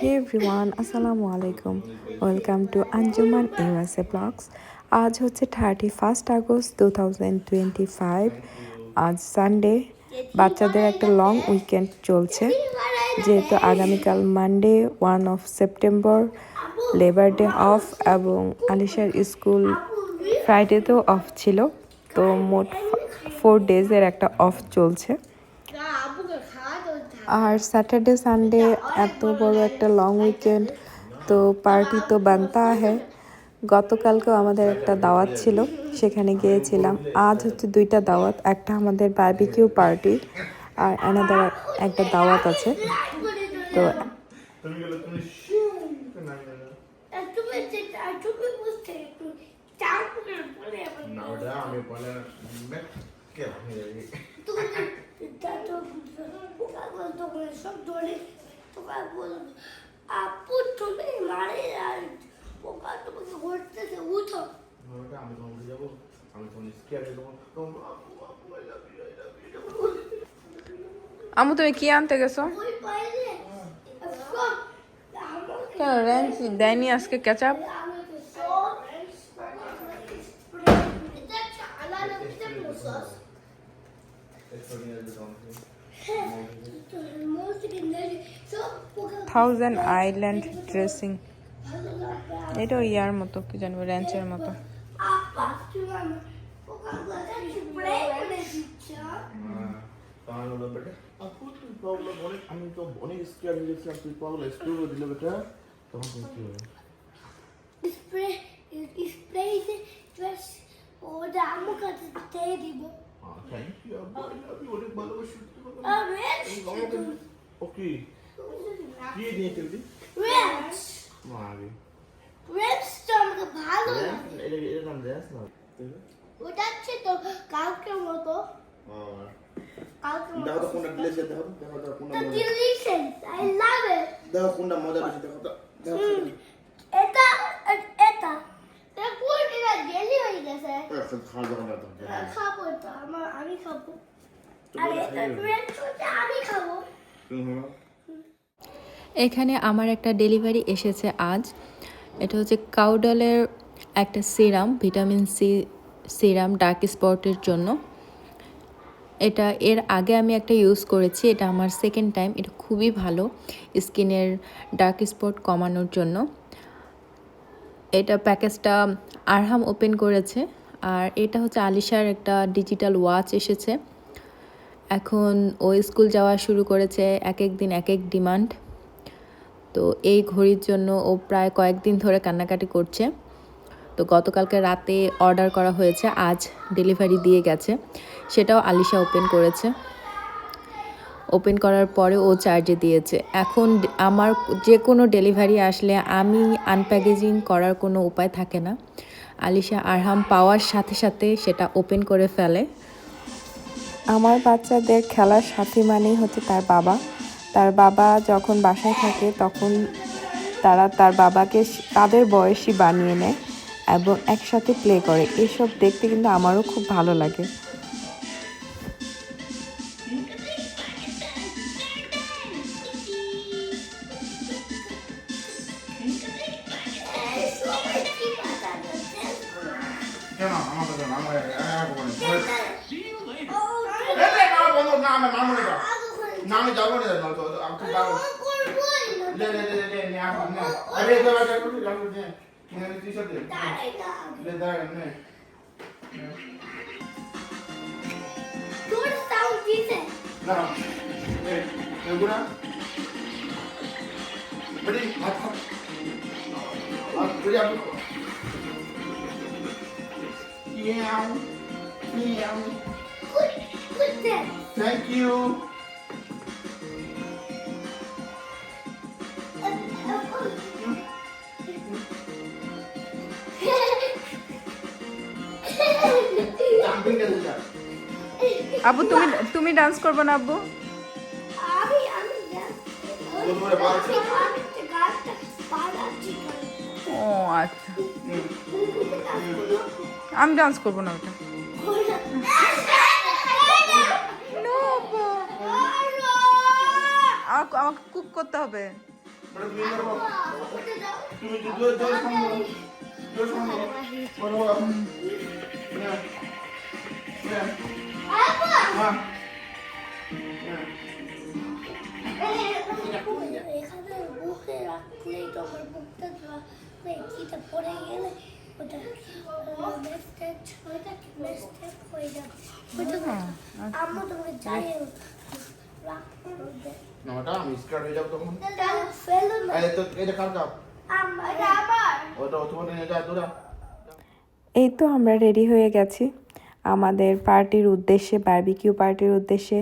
হে everyone আসসালামু আলাইকুম welcome to Anjuman USA blogs আজ হচ্ছে thirty first August two thousand twenty five আজ সানডে বাচ্চাদের একটা লং উইকেন্ড চলছে, যেহেতু আগামীকাল Monday one of September labour day off এবং আলিশার স্কুল ফ্রাইডেতেও অফ ছিল। তো মোট ফোর ডেজের একটা অফ চলছে। আর স্যাটারডে সানডে এত বড় একটা লং উইকেন্ড তো পার্টি তো বানতা है গতকালকেও আমাদের একটা দাওয়াত ছিল সেখানে গিয়েছিলাম। আজ হচ্ছে দুইটা দাওয়াত একটা আমাদের বারবিকিউ পার্টি আর অ্যানাদার একটা দাওয়াত আছে। তো আমি বলে কে হয়ে যাবে আপু তুমি মারে আর পোকা তোমাকে ঘুরতেছে উঠো। আমি তোমার উঠে যাব আমি তোমার স্কেয়ার আপু আপু I love you I love you আমু তুমি কি আনতে গেছো? কেন রেঞ্জ দেয়নি আজকে ক্যাচাপ সব এটা চালা থাউজেন্ড আইল্যান্ড ড্রেসিং এটাও ইয়ার মতো, কি জানব র্যাঞ্চের মতো। আমি তো অনেক স্কেয়ার হয়ে গেছিলাম, তুই প্রবলেম স্কুল দিলে বেটা। তখন কি হবে স্প্রে স্প্রে ড্রেস ওটা আমার কাছে দিয়ে দিব থ্যাংক ইউ আপু আই লাভ ইউ অনেক ভালোবাসি আর রেড ওকে কি নিয়ে চলবি রেড মারি রেড তো আমাকে ভালো লাগে এটা এটা নাম দেয়াস না ওটা হচ্ছে তো কালকের মতো আর কালকের মতো দেখো তো কোনটা দিলেছে দেখো দেখো তো কোনটা The মজা delicious. I দেখো কোনটা মজা বেশি দেখো তো. এটা এটা এটা জেলি হয়ে গেছে একটু না খাব তো আমার আমি খাব আমি খাব এখানে আমার একটা ডেলিভারি এসেছে আজ। এটা হচ্ছে কাউডলের একটা serum vitamin C serum dark স্পটের জন্য। এটা এর আগে আমি একটা ইউজ করেছি, এটা আমার সেকেন্ড টাইম এটা খুবই ভালো স্কিনের ডার্ক স্পট কমানোর জন্য। এটা প্যাকেজটা আরহাম ওপেন করেছে, আর এটা হচ্ছে আলিশার একটা ডিজিটাল ওয়াচ এসেছে। এখন ও স্কুল যাওয়া শুরু করেছে এক এক দিন, এক এক ডিমান্ড। তো এই ঘড়ির জন্য ও প্রায় কয়েকদিন ধরে কান্নাকাটি করছে। তো গতকালকে রাতে অর্ডার করা হয়েছে, আজ ডেলিভারি দিয়ে গেছে। সেটাও আলিশা ওপেন করেছে। ওপেন করার পরে ও চার্জে দিয়েছে। এখন আমার যে কোনো ডেলিভারি আসলে আমি আনপ্যাকেজিং করার কোনো উপায় থাকে না। আলিশা আরহাম পাওয়ার সাথে সাথে সেটা ওপেন করে ফেলে। আমার বাচ্চাদের খেলার সাথী মানেই হচ্ছে তার বাবা। তার বাবা যখন বাসায় থাকে তখন তারা তার বাবাকে তাদের বয়সী বানিয়ে নেয় এবং একসাথে প্লে করে। এসব দেখতে কিন্তু আমারও খুব ভালো লাগে। নে নে টি শার্ট দে তাই না লে দাঁড়া নে তোর সাউন্ড দিতে না এই এগুলা বড়ি হাত হাত হাত বড়ি আপনি ইয়াও ইয়াও কুট কুটতে থ্যাংক ইউ আব্বু তুমি তুমি ডান্স করবে না আব্বু? আমি আমি ও আচ্ছা। আমি ডান্স করব না ওটা। আমাকে আমাকে কুক করতে হবে। তুমি এখানে রাখলেই পড়ে গেলে ওটা মেস্টেজ ওইটা কি মেস্টেজ হয়ে যাবে ওইটা তোমাকে যাই ওটা আমি হয়ে যাব তখন। ফেলো না এই তো এটা কার কাপ? আম্মা এটা আবার ওটা তোমার নিয়ে তোরা এই তো আমরা রেডি হয়ে গেছি। আমাদের পার্টির উদ্দেশ্যে বার্বিকিউ পার্টির উদ্দেশ্যে,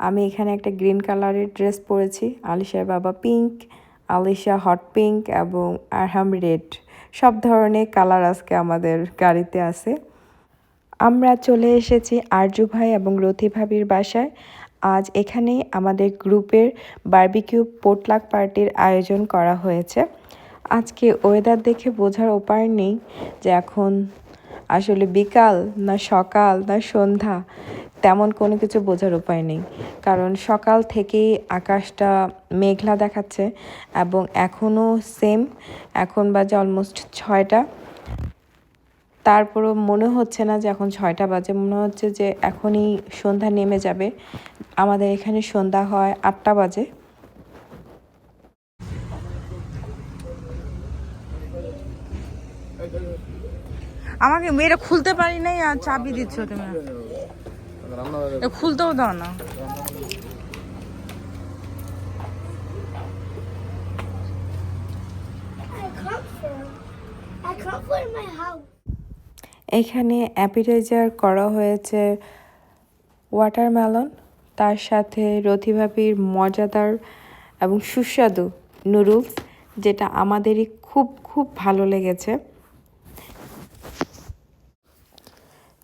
আমি এখানে একটা গ্রিন কালারের ড্রেস পরেছি। আলিশার বাবা পিঙ্ক আলিশা হট পিঙ্ক এবং আরহাম রেড সব ধরনের কালার আজকে আমাদের গাড়িতে আছে। আমরা চলে এসেছি আরজু ভাই এবং রথি ভাবির বাসায়। আজ এখানে আমাদের গ্রুপের বার্বিকিউ পোটলাক পার্টির আয়োজন করা হয়েছে। আজকে ওয়েদার দেখে বোঝার উপায় নেই যে এখন আসলে বিকাল না সকাল না সন্ধ্যা তেমন কোনো কিছু বোঝার উপায় নেই। কারণ সকাল থেকেই আকাশটা মেঘলা দেখাচ্ছে এবং এখনও সেম এখন বাজে অলমোস্ট ছয়টা। তারপরও মনে হচ্ছে না যে এখন ছয়টা বাজে, মনে হচ্ছে যে এখনই সন্ধ্যা নেমে যাবে। আমাদের এখানে সন্ধ্যা হয় আটটা বাজে। আমাকে মেয়েটা খুলতে পারি নাই আর চাবি দিচ্ছ তুমি খুলতেও দাও না। এখানে অ্যাপিটাইজার করা হয়েছে ওয়াটারমেলন, তার সাথে রথিভাবির মজাদার এবং সুস্বাদু নুডলস, যেটা আমাদেরই খুব খুব ভালো লেগেছে।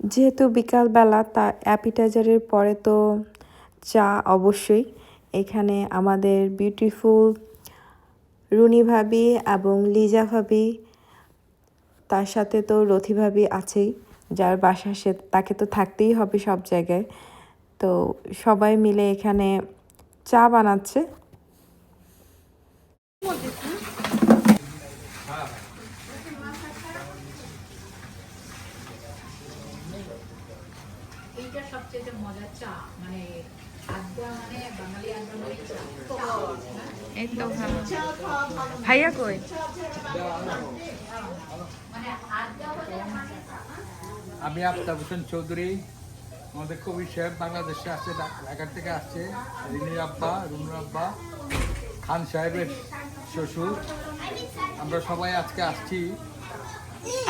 যেহেতু বিকালবেলা তা অ্যাপিটাইজারের পরে তো চা অবশ্যই। এখানে আমাদের বিউটিফুল রুনি ভাবি এবং লিজা ভাবি, তার সাথে তো রথি ভাবি আছেই, যার বাসা সে, তাকে তো থাকতেই হবে সব জায়গায়। তো সবাই মিলে এখানে চা বানাচ্ছে। এইটা মজার চা মানে মানে মানে তো ভালো ভাইয়া কই? আমি আফতাব হোসেন চৌধুরী আমাদের কবি সাহেব বাংলাদেশে আসছে ঢা- ঢাকা থেকে আসছে। রিনির আব্বা রুনুর আব্বা খান সাহেবের শ্বশুর। আমরা সবাই আজকে আসছি।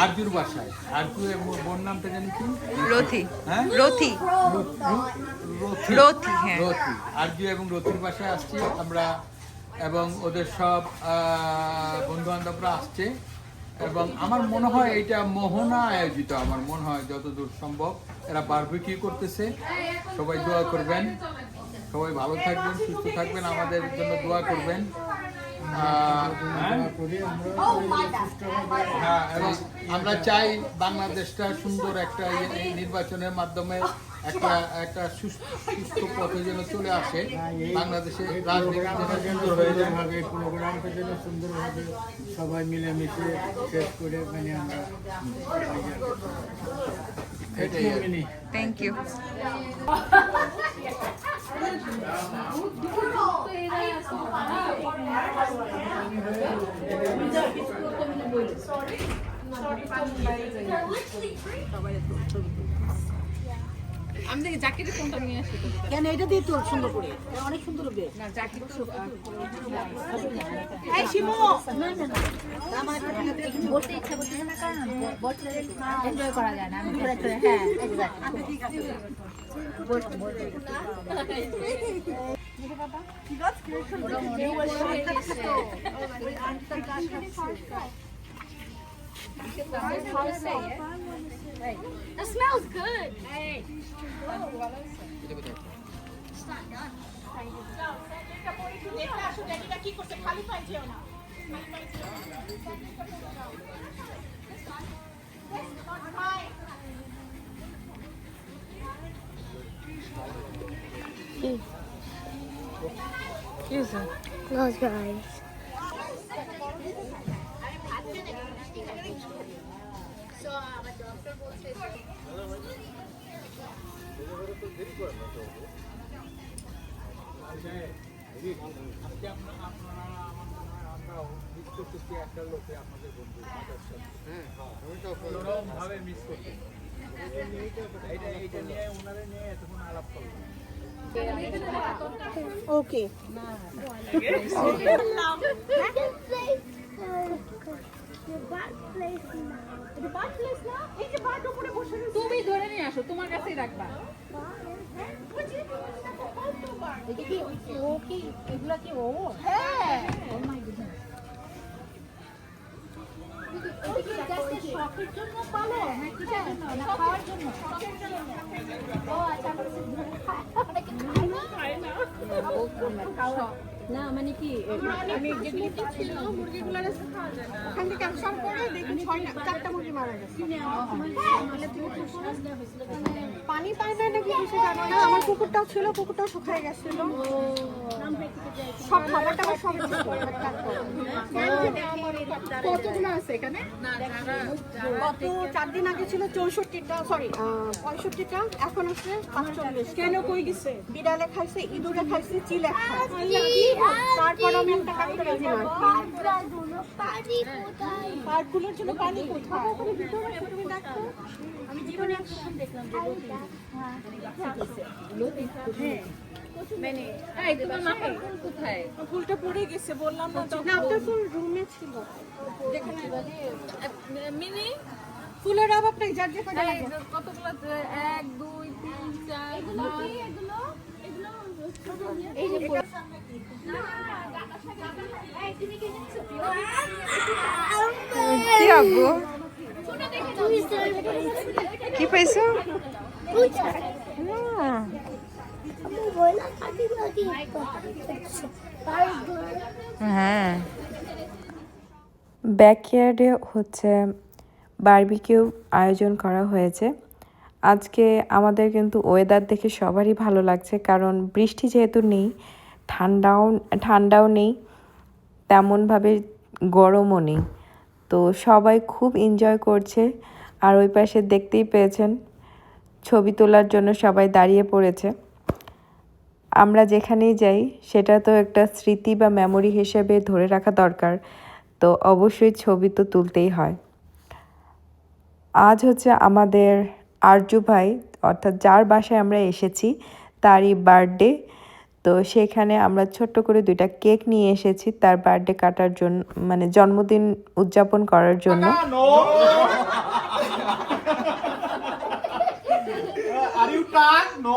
আরজুর বাসায়। আরজু এবং বোন নামটা জানি কি? রথি। হ্যাঁ? রথি। রথি। হ্যাঁ। রথি। আরজু এবং রথির বাসায় আসছি আমরা এবং ওদের সব বন্ধু বান্ধবরা আসছে এবং আমার মনে হয় এটা মোহনা আয়োজিত। আমার মনে হয় যতদূর সম্ভব এরা বারবিকিউ করতেছে। সবাই দোয়া করবেন। সবাই ভালো থাকবেন সুস্থ থাকবেন আমাদের জন্য দোয়া করবেন। আমরা চাই বাংলাদেশটা সুন্দর একটা নির্বাচনের মাধ্যমে একটা একটা সুস্থ সুস্থ পথে যেন চলে আসে। বাংলাদেশে রাজনীতি যেন সুন্দর হয়ে যায়। প্রোগ্রামটা যেন সুন্দরভাবে সবাই মিলেমিশে শেষ করে মানে আমরা এটাই থ্যাংক ইউ আমি দেখি জ্যাকেটে কোনটা নিয়ে আসি। কেন এটা দিয়ে তোর সুন্দর করে? অনেক সুন্দর হবে। না জ্যাকেট এই শিমু! বসতে ইচ্ছা করতেছে না কারণ বসলে এনজয় করা যায় না আমি ঘুরে চলে হ্যাঁ That smells He got you That smells good. Hey. It's not done. একটা লোকে আপনাদের বন্ধু হ্যাঁ ভাবে মিস করতে এটা এটা নিয়ে ওনারা নিয়ে এতক্ষণ আলাপ করলাম। ওকে তুমি ধরে নিয়ে আসো তোমার কাছেই রাখবা। এটা কি এগুলা কি ও হ্যাঁ শখের জন্য পালো? না কিসের জন্য? না খাওয়ার জন্য? শখের জন্য। ও আচ্ছা আমরা না। মানে কি আমি যেগুলো ছিল মুরগিগুলো ওখান থেকে আসার পরে দেখি ছয় না চারটা মুরগি মারা গেছে। পানি পায় না নাকি কিছু জানো না। আমার কুকুরটাও ছিল কুকুরটাও শুকায় গেছিল। সব খাবার টাবার সব কতগুলো আছে এখানে? গত চার দিন আগে ছিল চৌষট্টিটা সরি পঁয়ষট্টিটা এখন আছে পাঁচচল্লিশ কেন কই গেছে? বিড়ালে খাইছে ইঁদুরে খাইছে চিলে খাইছে। তারপর আমি একটা পানি কোথায়? পার্কগুলোর জন্য পানি কোথায়? তুমি দেখো। আমি জীবনে দেখলাম যে এই তোমার মাথার ফুল কোথায় ফুলটা পড়ে গেছে বললাম না তো না আপনার ফুল রুমে ছিল। যেখানে মিনি? ফুলের অভাব নেই যার যে কটা লাগে। কতগুলো? এক দুই তিন চার এগুলো কি? এগুলো? এগুলো এই যে ফুল। এই তুমি কি আব্বু কি পাইছো? হ্যাঁ। ব্যাকয়ার্ডে হচ্ছে বারবিকিউ আয়োজন করা হয়েছে। আজকে আমাদের কিন্তু ওয়েদার দেখে সবারই ভালো লাগছে, কারণ বৃষ্টি যেহেতু নেই, ঠান্ডাও ঠান্ডাও নেই, তেমনভাবে গরমও নেই। তো সবাই খুব এনজয় করছে। আর ওই পাশে দেখতেই পেয়েছেন, ছবি তোলার জন্য সবাই দাঁড়িয়ে পড়েছে। আমরা যেখানেই যাই, সেটা তো একটা স্মৃতি বা মেমোরি হিসেবে ধরে রাখা দরকার। তো অবশ্যই ছবি তো তুলতেই হয়। আজ হচ্ছে আমাদের আরজু ভাই, অর্থাৎ যার বাসায় আমরা এসেছি, তারই বার্থডে তো সেখানে আমরা ছোট্ট করে দুইটা কেক নিয়ে এসেছি তার বার্থডে কাটার জন্য মানে জন্মদিন উদযাপন করার জন্য। No!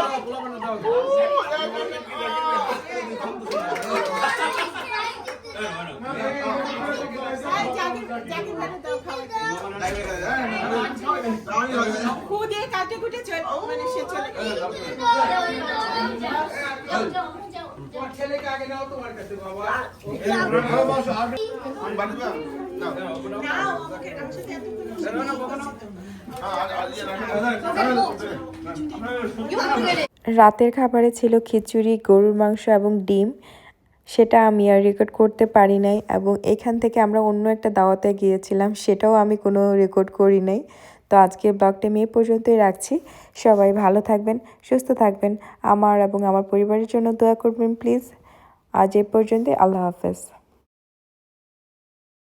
কাটে কুটে চলে মানে সে চলে ছেলেকে আগে নাও তোমার কাছে বাবা নাও আমাকে আমার সাথে এতক্ষণ রাতের খাবারে ছিল খিচুড়ি গরুর মাংস এবং ডিম সেটা আমি আর রেকর্ড করতে পারি নাই এবং এখান থেকে আমরা অন্য একটা দাওয়াতে গিয়েছিলাম সেটাও আমি কোনো রেকর্ড করি নাই তো আজকে ব্লগটা এই পর্যন্তই রাখছি। সবাই ভালো থাকবেন, সুস্থ থাকবেন। আমার এবং আমার পরিবারের জন্য দোয়া করবেন, প্লিজ। আজ এ পর্যন্তই, আল্লাহ হাফেজ।